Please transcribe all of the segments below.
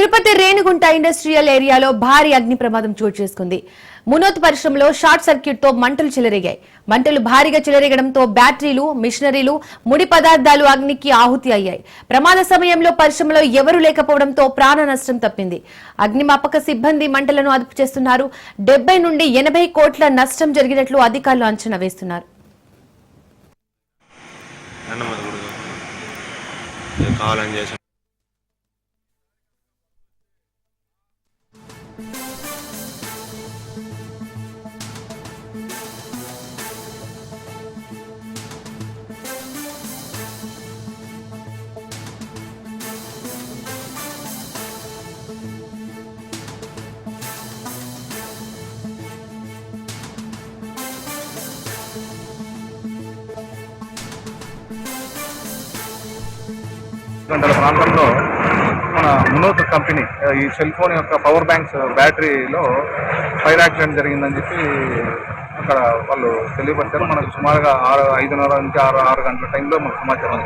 Tirupati Renigunta industrial ఏరియాలో భారీ అగ్ని ప్రమాదం చోటు చేసుకుంది. మునోత్ పరిశ్రమలో షార్ట్ సర్క్యూట్తో మంటలు చెలరేగాయి. మంటలు భారీగా చెలరేగడంతో బ్యాటరీలు మిషనరీలు ముడి పదార్థాలు అగ్నికి ఆహుతి అయ్యాయి. ప్రమాద సమయంలో పరిశ్రమలో ఎవరూ లేకపోవడంతో ప్రాణ నష్టం తప్పింది. అగ్నిమాపక సిబ్బంది మంటలను అదుపు చేస్తున్నారు. డెబ్బై నుండి ఎనభై కోట్ల నష్టం జరిగినట్లు అధికారులు అంచనా వేస్తున్నారు. కావాలని గంటల ప్రాంతంలో మన మునోత్ కంపెనీ ఈ సెల్ ఫోన్ యొక్క పవర్ బ్యాంక్స్ బ్యాటరీలో ఫైర్ యాక్సిడెంట్ జరిగిందని చెప్పి అక్కడ వాళ్ళు తెలియపరిచారు. మనకు సుమారుగా ఆరు ఐదున్నర నుంచి ఆరు ఆరు గంటల టైంలో మనకు సమాచారం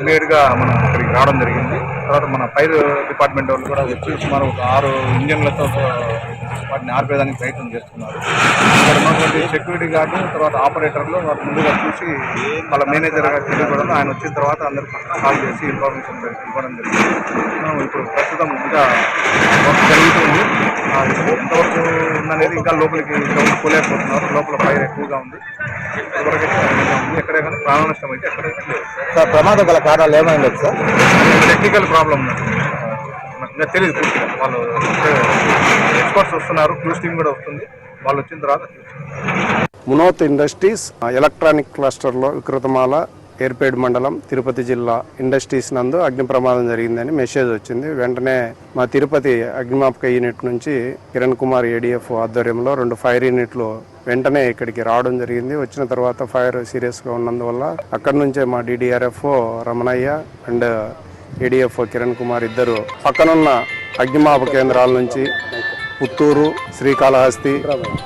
ఇమీడియట్గా మనం ఇక్కడికి రావడం జరిగింది. తర్వాత మన ఫైర్ డిపార్ట్మెంట్ వాళ్ళు కూడా వచ్చి సుమారు ఒక ఆరు ఇంజన్లతో వాటిని ఆర్పేదానికి ప్రయత్నం చేస్తున్నారు. సెక్యూరిటీ గార్డు తర్వాత ఆపరేటర్లు వారు ముందుగా చూసి వాళ్ళ మేనేజర్ గారు తెలియపడడం ఆయన వచ్చిన తర్వాత అందరికి కాల్ చేసి ఇన్ఫర్మేషన్ ఇవ్వడం జరిగింది. ఇప్పుడు ప్రస్తుతం ఇంకా జరుగుతుంది. ఎంతవరకు ఉందనేది ఇంకా లోపలికి పోలేకపోతున్నారు. లోపల ఫైర్ ఎక్కువగా ఉంది. ఎక్కడే కానీ ప్రాణ నష్టం అయితే ఎక్కడైతే లేదు. సార్ ప్రమాదం గల కారణాలు ఏమైంది సార్? టెక్నికల్ ప్రాబ్లమ్ నాకు ఇంకా తెలియదు పూర్తిగా. వాళ్ళు ఎక్స్పర్ట్స్ వస్తున్నారు. క్రూస్ టీమ్ కూడా వస్తుంది. వాళ్ళు వచ్చిన తర్వాత మునోత్ ఇండస్ట్రీస్ ఎలక్ట్రానిక్ క్లస్టర్లో వికృతమాల ఏర్పేడ్ మండలం తిరుపతి జిల్లా ఇండస్ట్రీస్ నందు అగ్ని ప్రమాదం జరిగిందని మెసేజ్ వచ్చింది. వెంటనే మా తిరుపతి అగ్నిమాపక యూనిట్ నుంచి కిరణ్ కుమార్ ఏడిఎఫ్ ఆధ్వర్యంలో రెండు ఫైర్ యూనిట్లు వెంటనే ఇక్కడికి రావడం జరిగింది. వచ్చిన తర్వాత ఫైర్ సీరియస్గా ఉన్నందువల్ల అక్కడి నుంచే మా DDRF Ramanayya and ADF Kiran Kumar ఇద్దరు పక్కనున్న అగ్నిమాపక కేంద్రాల నుంచి పుత్తూరు శ్రీకాళహస్తి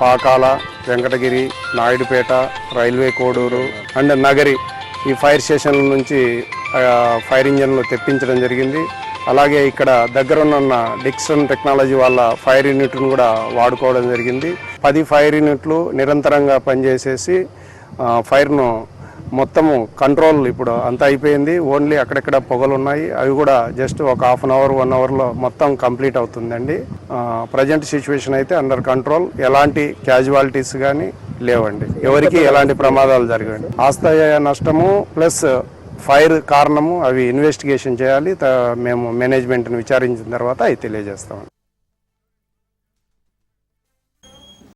పాకాల వెంకటగిరి నాయుడుపేట రైల్వే కోడూరు అండ్ నగరి ఈ ఫైర్ స్టేషన్ల నుంచి ఫైర్ ఇంజన్లు తెప్పించడం జరిగింది. అలాగే ఇక్కడ దగ్గర ఉన్న డిక్సన్ టెక్నాలజీ వాళ్ళ ఫైర్ యూనిట్ను కూడా వాడుకోవడం జరిగింది. పది ఫైర్ యూనిట్లు నిరంతరంగా పనిచేసేసి ఫైర్ను మొత్తము కంట్రోల్ ఇప్పుడు అంతా అయిపోయింది. ఓన్లీ అక్కడక్కడ పొగలు ఉన్నాయి అవి కూడా జస్ట్ ఒక హాఫ్ అన్ అవర్ వన్ అవర్లో మొత్తం కంప్లీట్ అవుతుందండి. ప్రజెంట్ సిచ్యువేషన్ అయితే అండర్ కంట్రోల్ ఎలాంటి క్యాజువాలిటీస్ కానీ లేవండి. ఎవరికి ఎలాంటి ప్రమాదాలు జరగండి. ఆస్థాయ నష్టము ప్లస్ ఫైర్ కారణము అవి ఇన్వెస్టిగేషన్ చేయాలి. త- మేము మేనేజ్మెంట్ని విచారించిన తర్వాత అవి తెలియజేస్తామండి.